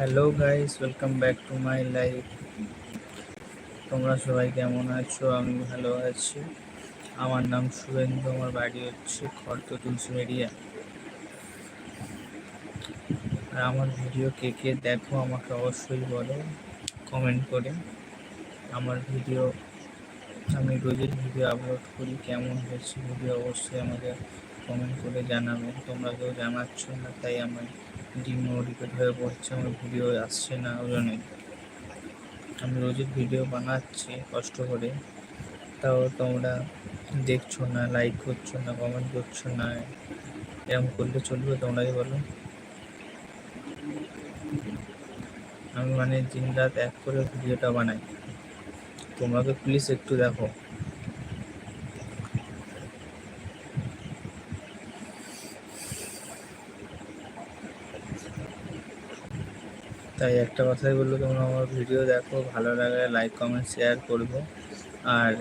Hello guys welcome back to my life তোমরা সবাই কেমন আছো? আমি ভালো আছি। আমার নাম শুভেন্দু, আমার বাড়ি হচ্ছে খর্দ তুলসী এরিয়া আর আমার ভিডিও কে কে দেখো, আমাকে অবশ্যই বলো কমেন্ট করে। আমার ভিডিও আমি রোজের ভিডিও আপলোড করি, কেমন হয়েছে ভিডিও অবশ্যই আমাকে কমেন্ট করে জানাবে। তোমরা কেউ জানাচ্ছ না, তাই আমার ডিমোটিভেট হয়ে পড়ছে, আমার ভিডিও আসছে না, ওই জন্যই। আমি রোজের ভিডিও বানাচ্ছি, কষ্ট করে। তাও তোমরা দেখছ না লাইক করছ না কমেন্ট করছ না এরকম করলে চলবে তোমরাই বলো। আমি মানে দিন রাত এক করে ভিডিওটা বানাই। তোমাকে প্লিজ একটু দেখো। তাই একটা কথাই বলল তোমরা আমার ভিডিও দেখো, ভালো লাগলে লাইক কমেন্ট শেয়ার করবে। আর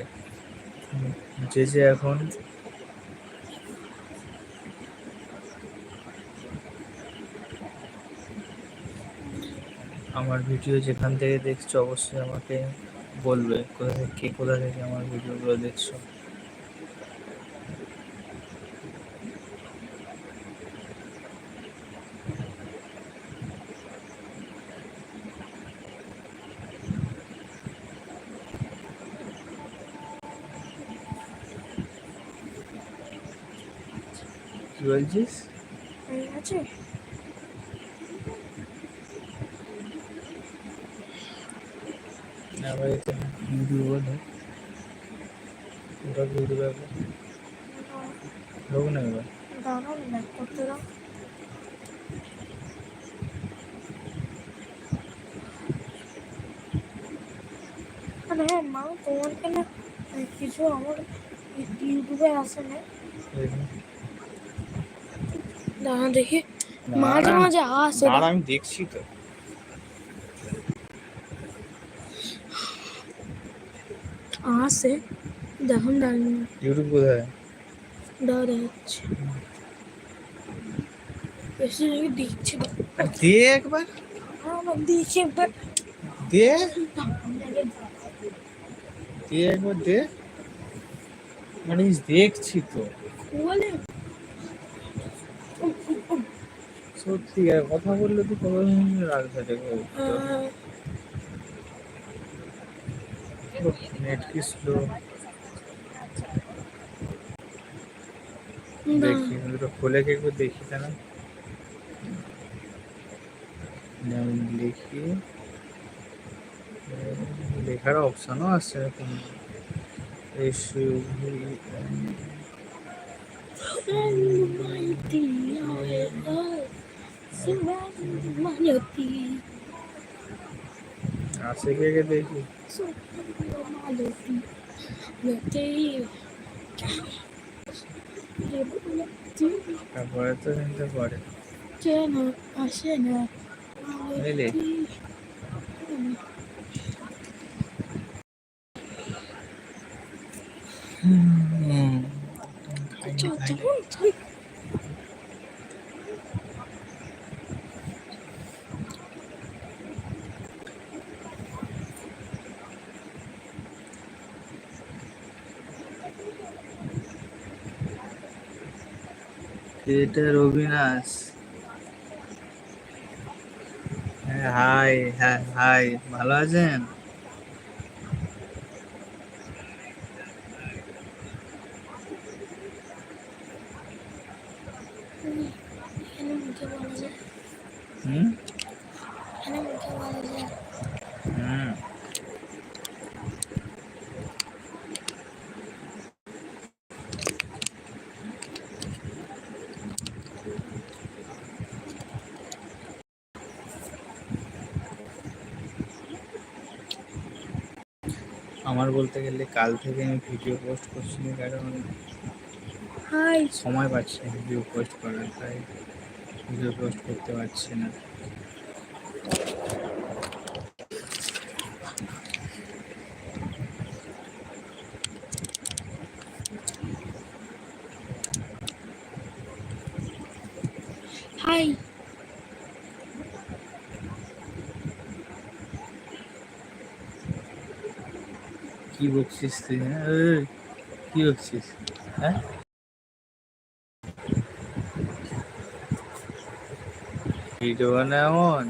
যে যে এখন আমার ভিডিও যেখান থেকে দেখছ, অবশ্যই আমাকে বলবে, কোথা থেকে, কে কোথা থেকে আমার ভিডিওগুলো দেখছ। বলছিস? আছে। আবার এটা ইউটিউব বলে ওটা ইউটিউবে হোক না এবার। দাঁড়াও না করতে দাও। আরে হ্যাঁ মা তোমার কেন কিছু আমার ইউটিউবে আসে না? দাঁড়া দেখি। মাঝে মাঝে আসে আমি দেখছি তো। আসে। দেখুন দাঁড়িয়ে ইউটিউব কোথায়? দাঁড়া দেখাচ্ছে। দেখি দিচ্ছে দে একবার। আমার দিচ্ছে একবার। দে। দে একবার দে। মানে দেখছি তো। বলে সত্যি আর কথা বললে তো কোনো রাগ থাকে নেট কি স্লো দেখি দুটো খুলে কে একবার দেখি না আমি লিখি লেখার অপশনও আছে এরকম। এসু আছে কে কে দেখি? তারপরে তো চিনতে পারে। কেন আসে না? হুম। এটা রবিনাস। হ্যাঁ হাই হ্যাঁ হাই ভালো আছেন এখানে মুখে বলা যায় হুম এখানে মুখে বলা যায় হুম আমার বলতে গেলে কাল থেকে আমি ভিডিও পোস্ট করছি না কারণ হাই। সময় পাচ্ছি না ভিডিও পোস্ট করার তাই ভিডিও পোস্ট করতে পারছি না। হাই। কি বকছিস তুই হ্যাঁ? কি বকছিস? হ্যাঁ? ভিডিও না এমন?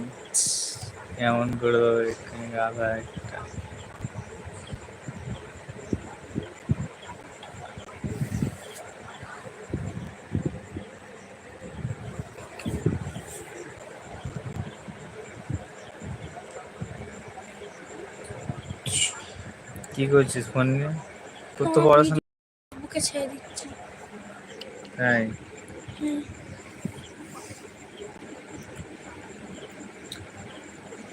এমন করে দেবো এখানে কি করছিস ফোন নিয়ে? তোর তো পড়াশোনা বুকে ছেড়ে দিচ্ছি। তাই?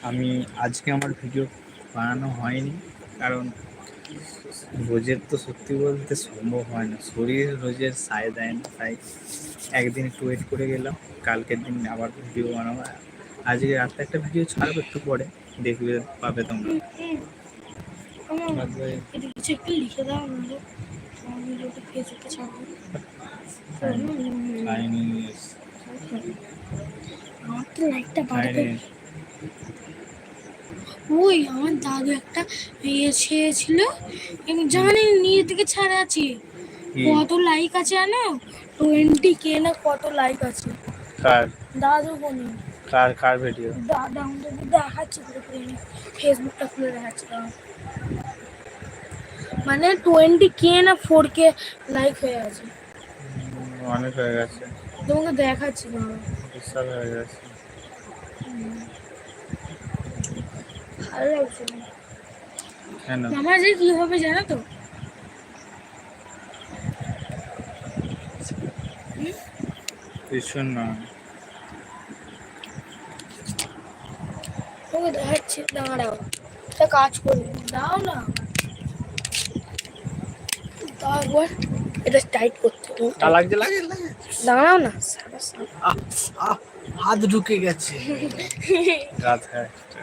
আমি আজকে আমার ভিডিও বানানো হয়নি কারণ রোজের তো সত্যি বলতে সম্ভব হয় না। শরীর রোজের সায় দেয় না তাই একদিন একটু ওয়েট করে গেলাম কালকের দিন আবার ভিডিও বানাবো। আজকে রাতে একটা ভিডিও ছাড়বো একটু পরে দেখবে পাবে তোমরা হুম। আমার বাদ বাকি এটা কিছু একটু লিখে দাও নাহলে আমি ফেসবুকে ছাড়বো আমার তো ওই আমার দাদু একটা ইয়ে আমি জানি নিজে থেকে ছাড়া আছে। কত লাইক আছে জানো? টোয়েন্টি কে না কত লাইক আছে? কার? দাদু বনি কার কার ভিডিও দাদা আমাদের দেখাচ্ছে ফেসবুকটা খুলে দেখাচ্ছে। মানে টোয়েন্টি কে না ফোর কে লাইক হয়ে গেছে। অনেক হয়ে গেছে। তোমাকে দেখাচ্ছি দাঁড়াও। বিশাল হয়ে গেছে। ভালো লাগছে কেন? আমার যে কি হবে জানো তো? না তোমাকে দেখাচ্ছি দাঁড়াও। একটা কাজ করি। দাও না। তারপর এটা টাইট করতে লাগছে লাগে লাগে দাঁড়াও না। হাত ঢুকে গেছে। রাত একটা।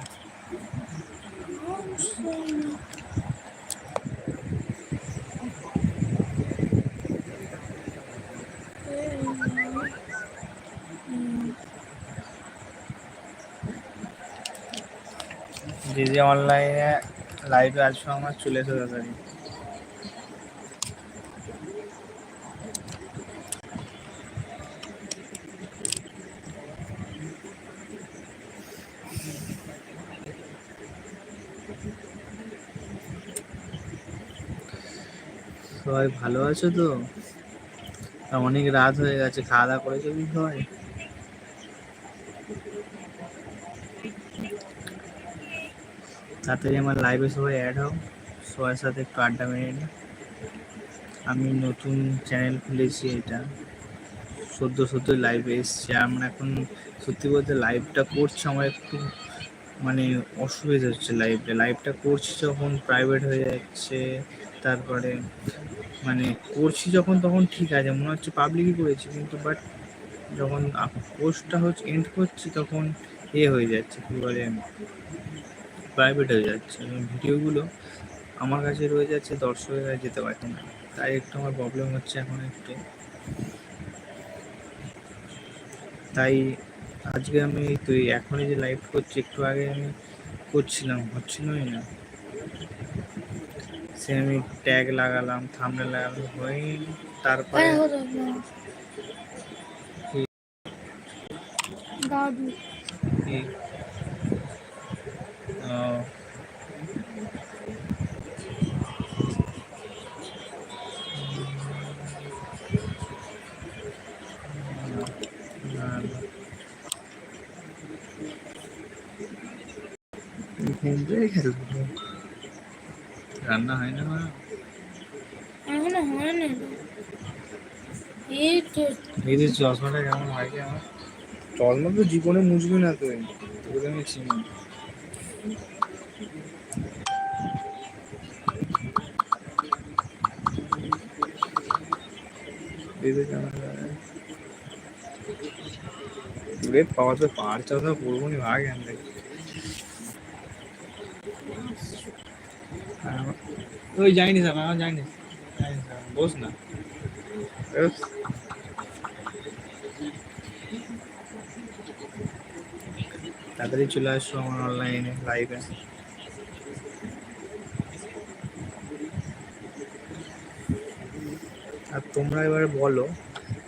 দিদি অনলাইনে লাইভে আসবে আমার চলে এসো তাড়াতাড়ি সবাই ভালো আছো তো অনেক রাত হয়ে গেছে, খাওয়া দাওয়া করেছ কি সবাই? তাড়াতাড়ি আমার লাইভে সবাই অ্যাড হও। সবার সাথে একটু আড্ডা মেরে নিই। আমি নতুন চ্যানেল খুলেছি এটা। সদ্য সদ্য লাইভে এসছি। আমার এখন সত্যি বলতে লাইভটা করছি, আমার একটু মানে অসুবিধা হচ্ছে লাইভটা লাইভটা করছি যখন প্রাইভেট হয়ে যাচ্ছে, তারপরে মানে করছি যখন তখন ঠিক আছে। মনে হচ্ছে পাবলিকই করেছি কিন্তু বাট যখন পোস্টটা হচ্ছে এন্ড করছি তখন এ হয়ে যাচ্ছে। কী বলে? প্রাইভেট হয়ে যাচ্ছে। ভিডিওগুলো আমার কাছে রয়ে যাচ্ছে দর্শকের কাছে যেতে পারছে না। তাই একটু আমার প্রবলেম হচ্ছে এখন একটু। তাই আজকে আমি তুই এখনই যে লাইভ করছি একটু আগে আমি করছিলাম হচ্ছিলই না। সে আমি ট্যাগ লাগালাম থামলে লাগালাম হয়নি তারপরে। দাদু। গেল রান্না হয় না? এখনও হয় না। এই তো এই যে চশমাটা কেমন হয় চশমা তো জীবনে মুছবি না তুই। তোকে আমি চিনি। এই যে কেমন হয়। দূরে পাওয়া তো পাহাড় চশমা পড়ব নি ভাগ এখান থেকে আর আমার- ওই যাইনি স্যার আমার যাইনি যাইনি স্যার বস না তাড়াতাড়ি চলে আসছো আমার অনলাইনে লাইভে আর তোমরা এবার বলো,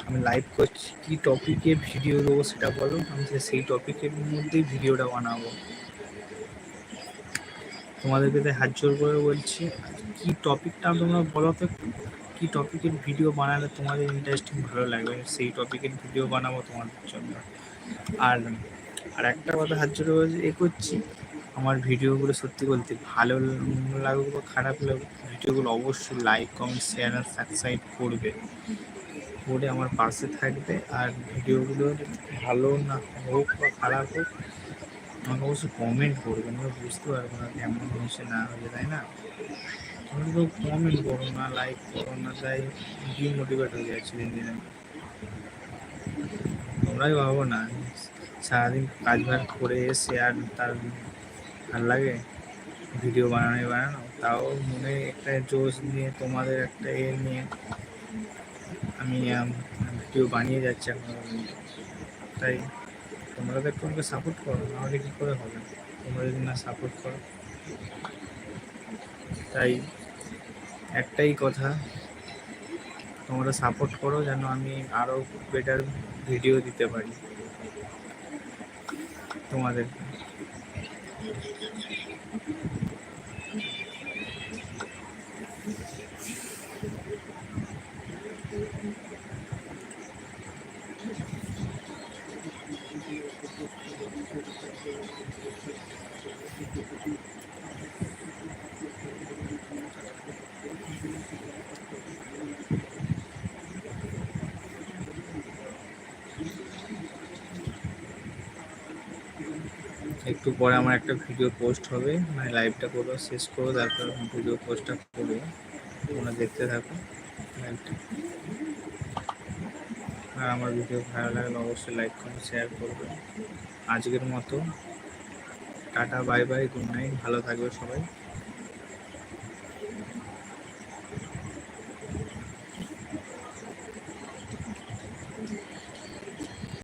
আমি লাইভ করছি, কি টপিকে ভিডিও দেবো সেটা বলো? আমি সেই টপিকের মধ্যেই ভিডিওটা বানাবো। তোমাদেরকে তাই হাত জোর করে বলছি, কি টপিকটা তোমরা বলো তো কি টপিকের ভিডিও বানালে তোমাদের ইন্টারেস্টিং ভালো লাগবে? সেই টপিকের ভিডিও বানাবো তোমাদের জন্য। আর আর একটা কথা হাত বলছি, এ করছি। আমার ভিডিওগুলো সত্যি বলতে ভালো লাগুক বা খারাপ লাগুক, ভিডিওগুলো অবশ্যই লাইক কমেন্ট শেয়ার আর সাবস্ক্রাইব করবে। করে আমার পাশে থাকবে আর ভিডিওগুলো ভালো না হোক বা খারাপ হোক, আমাকে অবশ্যই কমেন্ট করবে। আমরা বুঝতে পারব না কেমন হয়েছে, না হয়েছে, তাই না? তোমরা তো কমেন্ট করো না লাইক করো না, তাই ডিমোটিভেট হয়ে যাচ্ছে দিন দিন। তোমরাই ভাবো না। সারাদিন কাজ ভাগ করে এসে আর তার ভালো লাগে? ভিডিও বানানো বানানো? তাও মনে একটা জোশ নিয়ে, তোমাদের একটা এ নিয়ে আমি ভিডিও বানিয়ে যাচ্ছি এখন। তাই তোমরা তো একটু আমাকে সাপোর্ট করো নাহলে কী করে হবে? তোমরা যদি না সাপোর্ট করো। তাই একটাই কথা, তোমরা সাপোর্ট করো যেন আমি আরও বেটার ভিডিও দিতে পারি। তোমাদের। একটু পরে আমার একটা ভিডিও পোস্ট হবে। মানে লাইভটা করব, শেষ করব, তারপর ভিডিও পোস্টটা করব। তোমরা দেখতে থাকো। লাইভটা আর আমার ভিডিও ভালো লাগলে অবশ্যই লাইক কমেন্ট শেয়ার করবে। আজকের মতো। Tata bye bye good night ভালো থাকবে সবাই।